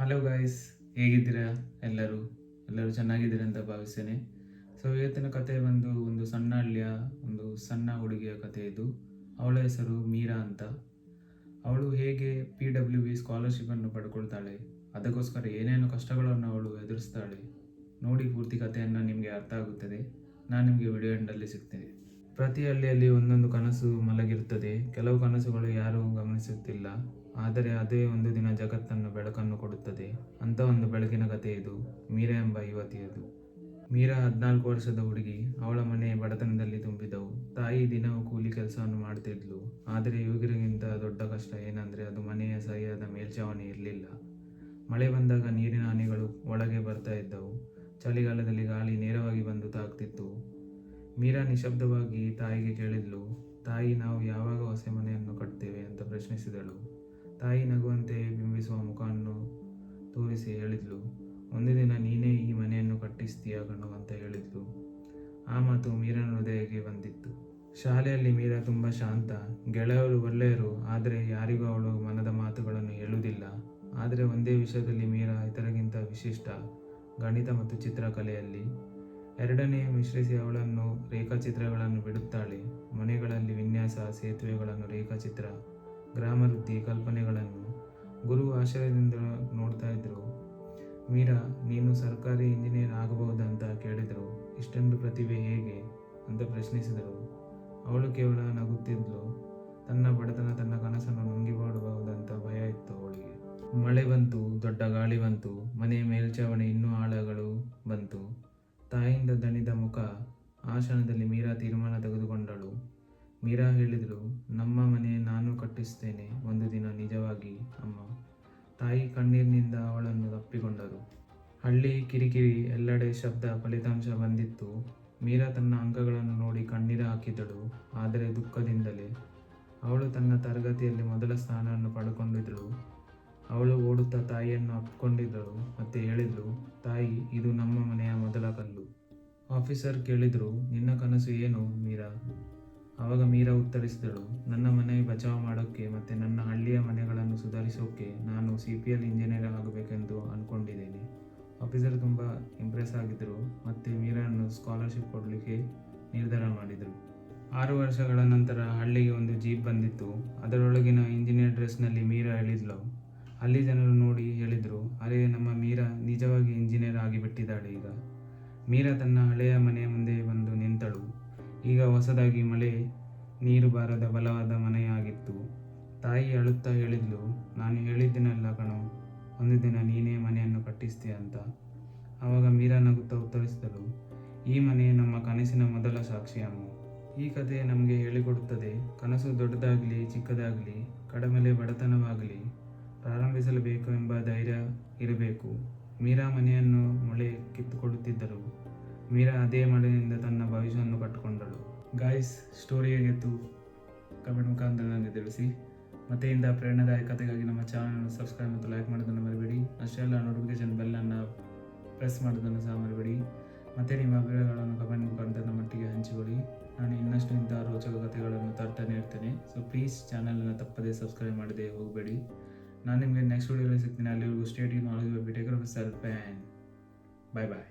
Hello guys ಹೇಗಿದ್ದೀರಾ ಎಲ್ಲರೂ? ಎಲ್ಲರೂ ಚೆನ್ನಾಗಿದ್ದೀರಾ ಅಂತ ಭಾವಿಸ್ತೇನೆ. ಸೊ ಇವತ್ತಿನ ಕತೆ ಬಂದು ಒಂದು ಸಣ್ಣ ಹಳ್ಳಿಯ ಒಂದು ಸಣ್ಣ ಹುಡುಗಿಯ ಕತೆ ಇದು. ಅವಳ ಹೆಸರು ಮೀರಾ ಅಂತ. ಅವಳು ಹೇಗೆ ಪಿ ಡಬ್ಲ್ಯೂ ಬಿ ಸ್ಕಾಲರ್ಶಿಪ್ಪನ್ನು ಪಡ್ಕೊಳ್ತಾಳೆ, ಅದಕ್ಕೋಸ್ಕರ ಏನೇನು ಕಷ್ಟಗಳನ್ನು ಅವಳು ಎದುರಿಸ್ತಾಳೆ, ನೋಡಿ ಪೂರ್ತಿ ಕಥೆಯನ್ನು ನಿಮಗೆ ಅರ್ಥ ಆಗುತ್ತದೆ. ನಾನು ನಿಮಗೆ ವಿಡಿಯೋ ಎಂಡಲ್ಲಿ ಸಿಗ್ತೇನೆ. ಪ್ರತಿ ಹಳ್ಳಿಯಲ್ಲಿ ಒಂದೊಂದು ಕನಸು ಮಲಗಿರುತ್ತದೆ. ಕೆಲವು ಕನಸುಗಳು ಯಾರೂ ಗಮನಿಸುತ್ತಿಲ್ಲ. ಆದರೆ ಅದೇ ಒಂದು ದಿನ ಜಗತ್ತನ್ನು ಬೆಳಕನ್ನು ಕೊಡುತ್ತದೆ. ಅಂತ ಒಂದು ಬೆಳಕಿನ ಕಥೆ ಇದು. ಮೀರಾ ಎಂಬ ಯುವತಿಯದು. ಮೀರಾ ಹದಿನಾಲ್ಕು ವರ್ಷದ ಹುಡುಗಿ. ಅವಳ ಮನೆ ಬಡತನದಲ್ಲಿ ತುಂಬಿದವು. ತಾಯಿ ದಿನವೂ ಕೂಲಿ ಕೆಲಸವನ್ನು ಮಾಡ್ತಿದ್ಲು. ಆದರೆ ಯುವಕರಿಗಿಂತ ದೊಡ್ಡ ಕಷ್ಟ ಏನಂದರೆ ಅದು ಮನೆಯ ಸರಿಯಾದ ಮೇಲ್ಛಾವಣಿ ಇರಲಿಲ್ಲ. ಮಳೆ ಬಂದಾಗ ನೀರಿನ ಹನಿಗಳು ಒಳಗೆ ಬರ್ತಾ ಇದ್ದವು. ಚಳಿಗಾಲದಲ್ಲಿ ಗಾಳಿ ನೇರವಾಗಿ ಬಂದು ತಾಗ್ತಿತ್ತು. ಮೀರಾ ನಿಶಬ್ದವಾಗಿ ತಾಯಿಗೆ ಕೇಳಿದ್ಲು, ತಾಯಿ, ನಾವು ಯಾವಾಗ ಹೊಸ ಮನೆಯನ್ನು ಕಟ್ತೇವೆ? ಅಂತ ಪ್ರಶ್ನಿಸಿದಳು. ತಾಯಿ ನಗುವಂತೆ ಬಿಂಬಿಸುವ ಮುಖವನ್ನು ತೋರಿಸಿ ಹೇಳಿದ್ಲು, ಒಂದು ದಿನ ನೀನೇ ಈ ಮನೆಯನ್ನು ಕಟ್ಟಿಸ್ತೀಯ ಗಣು ಅಂತ ಹೇಳಿದ್ಲು. ಆ ಮಾತು ಮೀರನ ಹೃದಯಕ್ಕೆ ಬಂದಿತ್ತು. ಶಾಲೆಯಲ್ಲಿ ಮೀರಾ ತುಂಬ ಶಾಂತ, ಗೆಳೆಯರು ಒಳ್ಳೆಯರು, ಆದರೆ ಯಾರಿಗೂ ಅವಳು ಮನದ ಮಾತುಗಳನ್ನು ಹೇಳುವುದಿಲ್ಲ. ಆದರೆ ಒಂದೇ ವಿಷಯದಲ್ಲಿ ಮೀರಾ ಇತರಗಿಂತ ವಿಶಿಷ್ಟ, ಗಣಿತ ಮತ್ತು ಚಿತ್ರಕಲೆಯಲ್ಲಿ. ಎರಡನೇ ಮಿಶ್ರಿಸಿ ಅವಳನ್ನು ರೇಖಾಚಿತ್ರಗಳನ್ನು ಬಿಡುತ್ತಾಳೆ. ಮನೆಗಳಲ್ಲಿ ವಿನ್ಯಾಸ, ಸೇತುವೆಗಳನ್ನು ರೇಖಾಚಿತ್ರ ಗ್ರಾಮವೃದ್ಧಿ ಕಲ್ಪನೆಗಳನ್ನು ಗುರು ಆಶ್ರಯದಿಂದ ನೋಡ್ತಾ ಇದ್ರು. ಮೀರಾ, ನೀನು ಸರ್ಕಾರಿ ಇಂಜಿನಿಯರ್ ಆಗಬಹುದಂತ ಕೇಳಿದರು. ಇಷ್ಟೊಂದು ಪ್ರತಿಭೆ ಹೇಗೆ? ಅಂತ ಪ್ರಶ್ನಿಸಿದರು. ಅವಳು ಕೇವಲ ನಗುತ್ತಿದ್ಲು. ತನ್ನ ಬಡತನ, ತನ್ನ ಕನಸನ್ನು ನುಂಗಿಬಾಡಬಹುದಂತ ಭಯ ಇತ್ತು ಅವಳಿಗೆ. ಮಳೆ ಬಂತು, ದೊಡ್ಡ ಗಾಳಿ ಬಂತು, ಮನೆಯ ಮೇಲ್ಚಾವಣಿ ಇನ್ನೂ ಆಳಗಳು ಬಂತು. ತಾಯಿಯಿಂದ ದಣಿದ ಮುಖ ಆ ಕ್ಷಣದಲ್ಲಿ ಮೀರಾ ತೀರ್ಮಾನ ತೆಗೆದುಕೊಂಡಳು. ಮೀರಾ ಹೇಳಿದಳು, ನಮ್ಮ ಮನೆ ನಾನು ಕಟ್ಟಿಸ್ತೇನೆ, ಒಂದು ದಿನ ನಿಜವಾಗಿ, ಅಮ್ಮ. ತಾಯಿ ಕಣ್ಣೀರಿನಿಂದ ಅವಳನ್ನು ತಪ್ಪಿಕೊಂಡರು. ಹಳ್ಳಿ, ಕಿರಿಕಿರಿ, ಎಲ್ಲೆಡೆ ಶಬ್ದ ಫಲಿತಾಂಶ ಬಂದಿತ್ತು. ಮೀರಾ ತನ್ನ ಅಂಕಗಳನ್ನು ನೋಡಿ ಕಣ್ಣೀರು ಹಾಕಿದಳು ಆದರೆ ದುಃಖದಿಂದಲೇ. ಅವಳು ತನ್ನ ತರಗತಿಯಲ್ಲಿ ಮೊದಲ ಸ್ಥಾನವನ್ನು ಪಡ್ಕೊಂಡಿದ್ದಳು. ಅವಳು ಓಡುತ್ತಾ ತಾಯಿಯನ್ನು ಅಪ್ಕೊಂಡಿದ್ದಳು ಮತ್ತೆ ಹೇಳಿದ್ಳು ತಾಯಿ, ಇದು ನಮ್ಮ ಮನೆಯ ಮೊದಲ ಕಲ್ಲು. ಆಫೀಸರ್ ಕೇಳಿದ್ರು, ನಿನ್ನ ಕನಸು ಏನು ಮೀರಾ? ಆವಾಗ ಮೀರಾ ಉತ್ತರಿಸಿದಳು, ನನ್ನ ಮನೆ ಬಚಾವ್ ಮಾಡೋಕ್ಕೆ ಮತ್ತು ನನ್ನ ಹಳ್ಳಿಯ ಮನೆಗಳನ್ನು ಸುಧಾರಿಸೋಕ್ಕೆ ನಾನು ಸಿ ಪಿ ಎಲ್ ಇಂಜಿನಿಯರ್ ಆಗಬೇಕೆಂದು ಅಂದ್ಕೊಂಡಿದ್ದೇನೆ ಆಫೀಸರ್ ತುಂಬ ಇಂಪ್ರೆಸ್ ಆಗಿದ್ದರು ಮತ್ತು ಮೀರಾನ್ನು ಸ್ಕಾಲರ್ಶಿಪ್ ಕೊಡಲಿಕ್ಕೆ ನಿರ್ಧಾರ ಮಾಡಿದರು. ಆರು ವರ್ಷಗಳ ನಂತರ ಹಳ್ಳಿಗೆ ಒಂದು ಜೀಪ್ ಬಂದಿತ್ತು. ಅದರೊಳಗಿನ ಇಂಜಿನಿಯರ್ ಡ್ರೆಸ್ನಲ್ಲಿ ಮೀರಾ ಹೇಳಿದ್ಲು ಅಲ್ಲಿ ಜನರು ನೋಡಿ ಹೇಳಿದರು, ಅರೆ, ನಮ್ಮ ಮೀರಾ ನಿಜವಾಗಿ ಇಂಜಿನಿಯರ್ ಆಗಿಬಿಟ್ಟಿದ್ದಾಳೆ ಈಗ. ಮೀರಾ ತನ್ನ ಹಳೆಯ ಮನೆಯ ಮುಂದೆ ಬಂದು ನಿಂತಳು. ಈಗ ಹೊಸದಾಗಿ ಮಳೆ, ನೀರು ಬಾರದ ಬಲವಾದ ಮನೆಯಾಗಿತ್ತು. ತಾಯಿ ಅಳುತ್ತಾ ಹೇಳಿದ್ಲು, ನಾನು ಹೇಳಿದ್ದೀನಲ್ಲ ಕಣೋ, ಒಂದು ದಿನ ನೀನೇ ಮನೆಯನ್ನು ಕಟ್ಟಿಸ್ತೀಯ ಅಂತ. ಆವಾಗ ಮೀರಾ ನಗುತ್ತಾ ಉತ್ತರಿಸಿದಳು, ಈ ಮನೆ ನಮ್ಮ ಕನಸಿನ ಮೊದಲ ಸಾಕ್ಷಿಯಮ್ಮ ಈ ಕಥೆ ನಮಗೆ ಹೇಳಿಕೊಡುತ್ತದೆ, ಕನಸು ದೊಡ್ಡದಾಗಲಿ, ಚಿಕ್ಕದಾಗಲಿ, ಕಡಮೆಲೆ ಬಡತನವಾಗಲಿ. ಪ್ರಾರಂಭಿಸಲೇಬೇಕು ಎಂಬ ಧೈರ್ಯ ಇರಬೇಕು. ಮೀರಾ ಮನೆಯನ್ನು ಮೊಳೆ ಕಿತ್ತುಕೊಡುತ್ತಿದ್ದರು ಮೀರಾ ಅದೇ ಮಳೆಯಿಂದ ತನ್ನ ಭವಿಷ್ಯವನ್ನು ಕಟ್ಟಿಕೊಂಡಳು. ಗಾಯ್ಸ್, ಸ್ಟೋರಿ ಹೇಗಿತ್ತು ಕಮೆಂಟ್ ಮುಖಾಂತರ ನನಗೆ ತಿಳಿಸಿ. ಮತ್ತೆ ಇಂಥ ಪ್ರೇರಣಾದಾಯಕ ಕಥೆಗಾಗಿ ನಮ್ಮ ಚಾನಲನ್ನು ಸಬ್ಸ್ಕ್ರೈಬ್ ಮತ್ತು ಲೈಕ್ ಮಾಡೋದನ್ನು ಮರಿಬೇಡಿ. ಅಷ್ಟೇ ಅಲ್ಲ ನೋಟಿಫಿಕೇಶನ್ ಬೆಲ್ಲನ್ನು ಪ್ರೆಸ್ ಮಾಡೋದನ್ನು ಸಹ ಮರಿಬೇಡಿ. ಮತ್ತು ನಿಮ್ಮ ಅಭಿಪ್ರಾಯಗಳನ್ನು ಕಮೆಂಟ್ ಮುಖಾಂತರ ನಮ್ಮೊಟ್ಟಿಗೆ ಹಂಚಿಕೊಳ್ಳಿ. ನಾನು ಇನ್ನಷ್ಟು ಇಂಥ ರೋಚಕ ಕಥೆಗಳನ್ನು ತರ್ತಾನೆ ಇರ್ತೇನೆ. ಸೊ ಪ್ಲೀಸ್ ಚಾನಲನ್ನು ತಪ್ಪದೇ ಸಬ್ಸ್ಕ್ರೈಬ್ ಮಾಡದೆ, ಹೋಗಬೇಡಿ. ನಾನು ನಿಮಗೆ ನೆಕ್ಸ್ಟ್ ವಿಡಿಯೋದಲ್ಲಿ ಸಿಗ್ತೀನಿ ಅಲ್ಲಿವರೆಗೂ state you knowledge be take care self and bye bye